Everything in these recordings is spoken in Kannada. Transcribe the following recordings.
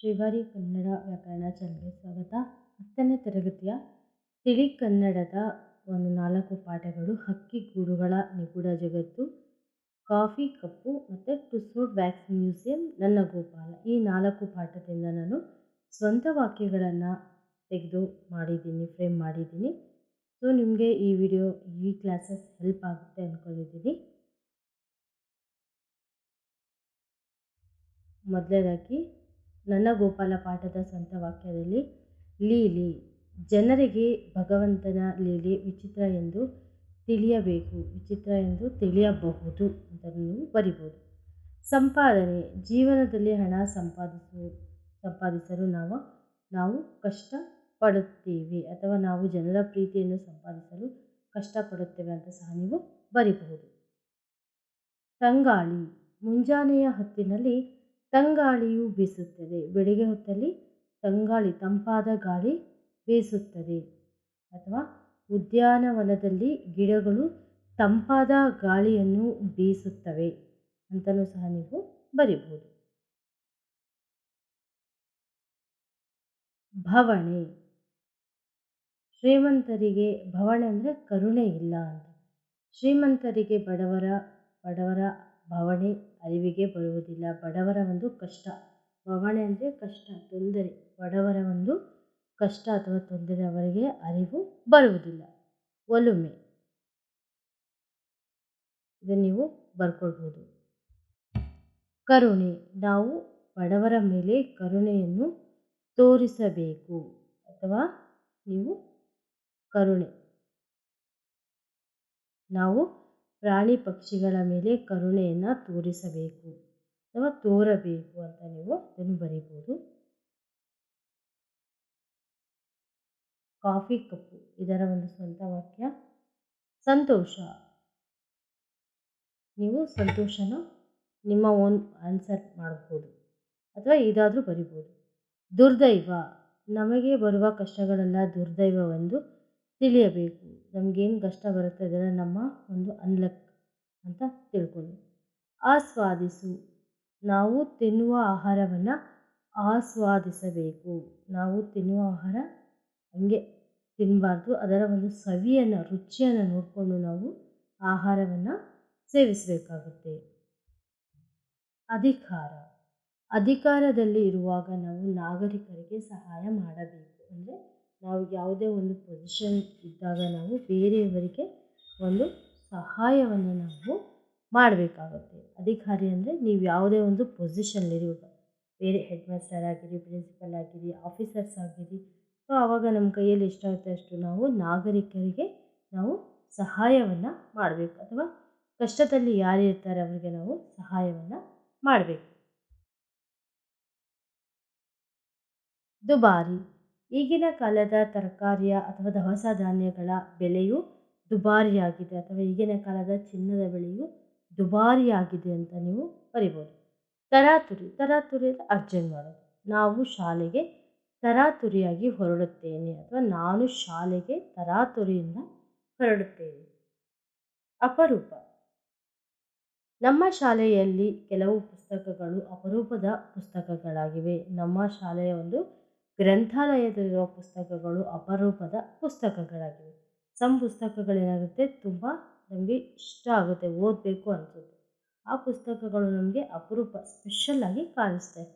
ಶ್ರೀವಾರಿ ಕನ್ನಡ ವ್ಯಾಕರಣ ಚಾನಲ್ಗೆ ಸ್ವಾಗತ. ಹತ್ತನೇ ತರಗತಿಯ ತಿಳಿ ಕನ್ನಡದ ಒಂದು ನಾಲ್ಕು ಪಾಠಗಳು ಹಕ್ಕಿ ಗೂಡುಗಳ ನಿಗೂಢ ಜಗತ್ತು, ಕಾಫಿ ಕಪ್ಪು ಮತ್ತು ಟುಸೋಡ್ ವ್ಯಾಕ್ಸ್ ಮ್ಯೂಸಿಯಂ, ನನ್ನ ಗೋಪಾಲ. ಈ ನಾಲ್ಕು ಪಾಠದಿಂದ ನಾನು ಸ್ವಂತ ವಾಕ್ಯಗಳನ್ನು ತೆಗೆದು ಮಾಡಿದ್ದೀನಿ, ಫ್ರೇಮ್ ಮಾಡಿದ್ದೀನಿ. ಸೊ, ನಿಮಗೆ ಈ ವಿಡಿಯೋ, ಈ ಕ್ಲಾಸಸ್ ಹೆಲ್ಪ್ ಆಗುತ್ತೆ ಅಂದ್ಕೊಂಡಿದ್ದೀನಿ ಮೊದಲನೇದಾಗಿ ನನ್ನ ಗೋಪಾಲ ಪಾಠದ ಸ್ವಂತ ವಾಕ್ಯದಲ್ಲಿ ಲೀಲಿ, ಜನರಿಗೆ ಭಗವಂತನ ಲೀಲೆ ವಿಚಿತ್ರ ಎಂದು ತಿಳಿಯಬೇಕು, ವಿಚಿತ್ರ ಎಂದು ತಿಳಿಯಬಹುದು ಅಂತ ನೀವು ಬರಿಬೋದು. ಸಂಪಾದನೆ, ಜೀವನದಲ್ಲಿ ಹಣ ಸಂಪಾದಿಸು, ಸಂಪಾದಿಸಲು ನಾವು ನಾವು ಕಷ್ಟ ಪಡುತ್ತೇವೆ ಅಥವಾ ನಾವು ಜನರ ಪ್ರೀತಿಯನ್ನು ಸಂಪಾದಿಸಲು ಕಷ್ಟಪಡುತ್ತೇವೆ ಅಂತ ಸಹ ನೀವು ಬರಿಬಹುದು. ತಂಗಾಳಿ, ಮುಂಜಾನೆಯ ಹೊತ್ತಿನಲ್ಲಿ ತಂಗಾಳಿಯು ಬೀಸುತ್ತದೆ. ಬೆಳಿಗ್ಗೆ ಹೊತ್ತಲ್ಲಿ ತಂಗಾಳಿ ತಂಪಾದ ಗಾಳಿ ಬೀಸುತ್ತದೆ. ಅಥವಾ ಉದ್ಯಾನವನದಲ್ಲಿ ಗಿಡಗಳು ತಂಪಾದ ಗಾಳಿಯನ್ನು ಬೀಸುತ್ತವೆ ಅಂತಲೂ ಸಹ ನೀವು ಬರಿಬೋದು ಭವಣೆ. ಶ್ರೀಮಂತರಿಗೆ ಭವಣೆ ಅಂದರೆ ಕರುಣೆ ಇಲ್ಲ ಅಂತ. ಶ್ರೀಮಂತರಿಗೆ ಬಡವರ ಬಡವರ ಭವಣೆ ಅರಿವಿಗೆ ಬರುವುದಿಲ್ಲ. ಬಡವರ ಒಂದು ಕಷ್ಟ. ಬವಣೆ ಅಂದರೆ ಕಷ್ಟ, ತೊಂದರೆ. ಬಡವರ ಒಂದು ಕಷ್ಟ ಅಥವಾ ತೊಂದರೆ ಅವರಿಗೆ ಅರಿವು ಬರುವುದಿಲ್ಲ. ಒಲುಮೆ. ಇದನ್ನು ನೀವು ಬರ್ಕೊಳ್ಬೋದು. ಕರುಣೆ. ನಾವು ಬಡವರ ಮೇಲೆ ಕರುಣೆಯನ್ನು ತೋರಿಸಬೇಕು ಅಥವಾ ನೀವು ಕರುಣೆ. ನಾವು ಪ್ರಾಣಿ ಪಕ್ಷಿಗಳ ಮೇಲೆ ಕರುಣೆಯನ್ನು ತೋರಿಸಬೇಕು. ಅಥವಾ ತೋರಬೇಕು ಅಂತ ನೀವು ಅದನ್ನು ಬರಿಬೋದು ಕಾಫಿ ಕಪ್ಪು, ಇದರ ಒಂದು ಸ್ವಂತ ವಾಕ್ಯ. ಸಂತೋಷ. ನೀವು ಸಂತೋಷನ ನಿಮ್ಮ ಓನ್ ಆನ್ಸರ್ ಮಾಡ್ಬೋದು. ಅಥವಾ ಇದಾದರೂ ಬರಿಬೋದು. ದುರ್ದೈವ. ನಮಗೆ ಬರುವ ಕಷ್ಟಗಳೆಲ್ಲ ದುರ್ದೈವವೆಂದು ತಿಳಿಯಬೇಕು. ನಮಗೇನು ಕಷ್ಟ ಬರುತ್ತೆ ಅದೆಲ್ಲ ನಮ್ಮ ಒಂದು ಅನ್ಲಕ್ ಅಂತ ತಿಳ್ಕೊಳ್ಳಿ ಆಸ್ವಾದಿಸು. ನಾವು ತಿನ್ನುವ ಆಹಾರವನ್ನು ಆಸ್ವಾದಿಸಬೇಕು. ನಾವು ತಿನ್ನುವ ಆಹಾರ ಹಂಗೆ ತಿನ್ನಬಾರ್ದು ಅದರ ಒಂದು ಸವಿಯನ್ನು, ರುಚಿಯನ್ನು ನೋಡಿಕೊಂಡು ನಾವು ಆಹಾರವನ್ನು ಸೇವಿಸಬೇಕಾಗುತ್ತೆ. ಅಧಿಕಾರ. ಅಧಿಕಾರದಲ್ಲಿ ಇರುವಾಗ ನಾವು ನಾಗರಿಕರಿಗೆ ಸಹಾಯ ಮಾಡಬೇಕು. ಅಂದರೆ ನಾವು ಯಾವುದೇ ಒಂದು ಪೊಸಿಷನ್ ಇದ್ದಾಗ ನಾವು ಬೇರೆಯವರಿಗೆ ಒಂದು ಸಹಾಯವನ್ನು ನಾವು ಮಾಡಬೇಕಾಗುತ್ತೆ. ಅಧಿಕಾರಿ ಅಂದರೆ ನೀವು ಯಾವುದೇ ಒಂದು ಪೊಸಿಷನ್ಲಿರಿ ಬೇರೆ ಹೆಡ್ ಮಾಸ್ಟರ್ ಆಗಿರಿ ಪ್ರಿನ್ಸಿಪಲ್ ಆಗಿರಿ ಆಫೀಸರ್ಸ್ ಆಗಿರಿ. ಸೊ ಆವಾಗ ನಮ್ಮ ಕೈಯಲ್ಲಿ ಎಷ್ಟಾಗುತ್ತೆ ಅಷ್ಟು ನಾವು ನಾಗರಿಕರಿಗೆ ನಾವು ಸಹಾಯವನ್ನು ಮಾಡಬೇಕು. ಅಥವಾ ಕಷ್ಟದಲ್ಲಿ ಯಾರು ಇರ್ತಾರೆ ಅವರಿಗೆ ನಾವು ಸಹಾಯವನ್ನು ಮಾಡಬೇಕು. ದುಬಾರಿ. ಈಗಿನ ಕಾಲದ ತರಕಾರಿಯ ಅಥವಾ ದವಸ ಧಾನ್ಯಗಳ ಬೆಲೆಯು ದುಬಾರಿಯಾಗಿದೆ ಅಥವಾ ಈಗಿನ ಕಾಲದ ಚಿನ್ನದ ಬೆಲೆಯು ದುಬಾರಿಯಾಗಿದೆ ಅಂತ ನೀವು ಬರಿಬೋದು. ತರಾತುರಿ ತರಾತುರಿ ಅರ್ಜೆಂಟ್ ಮಾಡೋದು. ನಾವು ಶಾಲೆಗೆ ತರಾತುರಿಯಾಗಿ ಹೊರಡುತ್ತೇನೆ ಅಥವಾ ನಾನು ಶಾಲೆಗೆ ತರಾತುರಿಯಿಂದ ಹೊರಡುತ್ತೇನೆ. ಅಪರೂಪ. ನಮ್ಮ ಶಾಲೆಯಲ್ಲಿ ಕೆಲವು ಪುಸ್ತಕಗಳು ಅಪರೂಪದ ಪುಸ್ತಕಗಳಾಗಿವೆ. ನಮ್ಮ ಶಾಲೆಯ ಒಂದು ಗ್ರಂಥಾಲಯದಲ್ಲಿರುವ ಪುಸ್ತಕಗಳು ಅಪರೂಪದ ಪುಸ್ತಕಗಳಾಗಿವೆ. ಸಮ್ ಪುಸ್ತಕಗಳೇನಾಗುತ್ತೆ ತುಂಬ ನಮಗೆ ಇಷ್ಟ ಆಗುತ್ತೆ, ಓದಬೇಕು ಅನ್ಸುತ್ತೆ. ಆ ಪುಸ್ತಕಗಳು ನಮಗೆ ಅಪರೂಪ ಸ್ಪೆಷಲ್ ಆಗಿ ಕಾಣಿಸ್ತವೆ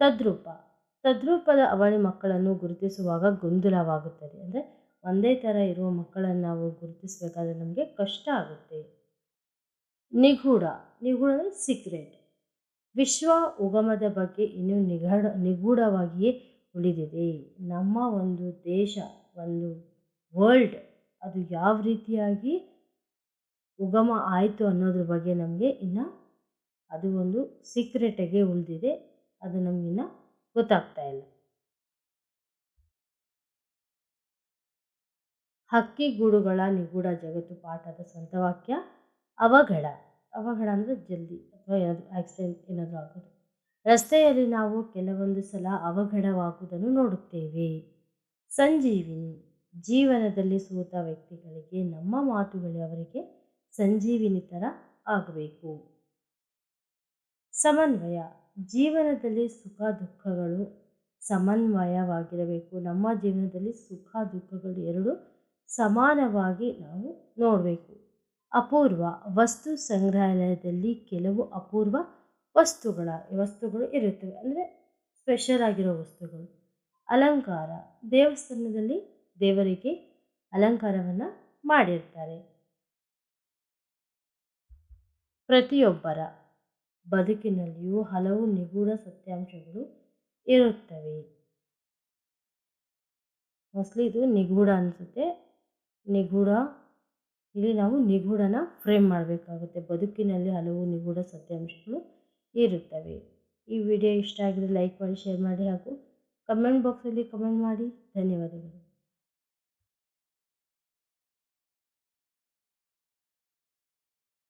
ತದ್ರೂಪ, ತದ್ರೂಪದ ಅವಳಿ ಮಕ್ಕಳನ್ನು ಗುರುತಿಸುವಾಗ ಗೊಂದಲವಾಗುತ್ತದೆ. ಅಂದರೆ ಒಂದೇ ಥರ ಇರುವ ಮಕ್ಕಳನ್ನು ನಾವು ಗುರುತಿಸಬೇಕಾದ್ರೆ ನಮಗೆ ಕಷ್ಟ ಆಗುತ್ತೆ. ನಿಗೂಢ ನಿಗೂಢ ಅಂದರೆ ಸೀಕ್ರೆಟ್ ವಿಶ್ವ ಉಗಮದ ಬಗ್ಗೆ ಇನ್ನೂ ನಿಗಡ, ನಿಗೂಢವಾಗಿಯೇ ಉಳಿದಿದೆ. ನಮ್ಮ ಒಂದು ದೇಶ, ಒಂದು ವರ್ಲ್ಡ್ ಅದು ಯಾವ ರೀತಿಯಾಗಿ ಉಗಮ ಆಯಿತು ಅನ್ನೋದ್ರ ಬಗ್ಗೆ ನಮಗೆ ಇನ್ನು ಅದು ಒಂದು ಸೀಕ್ರೆಟಾಗೆ ಉಳಿದಿದೆ. ಅದು ನಮಗಿನ್ನ ಗೊತ್ತಾಗ್ತಾ ಇಲ್ಲ. ಹಕ್ಕಿ ಗೂಡುಗಳ ನಿಗೂಢ ಜಗತ್ತು ಪಾಠದ ಸ್ವಂತ ವಾಕ್ಯ ಅವಘಡ. ಅವಘಡ ಅಂದರೆ ಜಲ್ದಿ ಅಥವಾ ಏನಾದರೂ ಆಕ್ಸಿಡೆಂಟ್ ಏನಾದರೂ ಆಗೋದು. ರಸ್ತೆಯಲ್ಲಿ ನಾವು ಕೆಲವೊಂದು ಸಲ ಅವಘಡವಾಗುವುದನ್ನು ನೋಡುತ್ತೇವೆ. ಸಂಜೀವಿನಿ, ಜೀವನದಲ್ಲಿ ಸೋತ ವ್ಯಕ್ತಿಗಳಿಗೆ ನಮ್ಮ ಮಾತುಗಳು ಅವರಿಗೆ ಸಂಜೀವಿನಿ ಥರ ಆಗಬೇಕು. ಸಮನ್ವಯ, ಜೀವನದಲ್ಲಿ ಸುಖ ದುಃಖಗಳು ಸಮನ್ವಯವಾಗಿರಬೇಕು. ನಮ್ಮ ಜೀವನದಲ್ಲಿ ಸುಖ ದುಃಖಗಳು ಎರಡು ಸಮಾನವಾಗಿ ನಾವು ನೋಡಬೇಕು. ಅಪೂರ್ವ ವಸ್ತು ಸಂಗ್ರಹಾಲಯದಲ್ಲಿ ಕೆಲವು ಅಪೂರ್ವ ವಸ್ತುಗಳ ವಸ್ತುಗಳು ಇರುತ್ತವೆ. ಅಂದರೆ ಸ್ಪೆಷಲ್ ಆಗಿರೋ ವಸ್ತುಗಳು. ಅಲಂಕಾರ. ದೇವಸ್ಥಾನದಲ್ಲಿ ದೇವರಿಗೆ ಅಲಂಕಾರವನ್ನು ಮಾಡಿರ್ತಾರೆ. ಪ್ರತಿಯೊಬ್ಬರ ಬದುಕಿನಲ್ಲಿಯೂ ಹಲವು ನಿಗೂಢ ಸತ್ಯಾಂಶಗಳು ಇರುತ್ತವೆ. ಮೋಸ್ಟ್ಲಿ ಇದು ನಿಗೂಢ ಅನಿಸುತ್ತೆ. ನಿಗೂಢ, ಇಲ್ಲಿ ನಾವು ನಿಗೂಢನ ಫ್ರೇಮ್ ಮಾಡಬೇಕಾಗುತ್ತೆ. ಬದುಕಿನಲ್ಲಿ ಹಲವು ನಿಗೂಢ ಸತ್ಯಾಂಶಗಳು ಇರುತ್ತವೆ. ಈ ವಿಡಿಯೋ ಇಷ್ಟ ಆಗಿದ್ರೆ ಲೈಕ್ ಮಾಡಿ ಶೇರ್ ಮಾಡಿ ಹಾಗೂ ಕಮೆಂಟ್ ಬಾಕ್ಸಲ್ಲಿ ಕಮೆಂಟ್ ಮಾಡಿ. ಧನ್ಯವಾದಗಳು.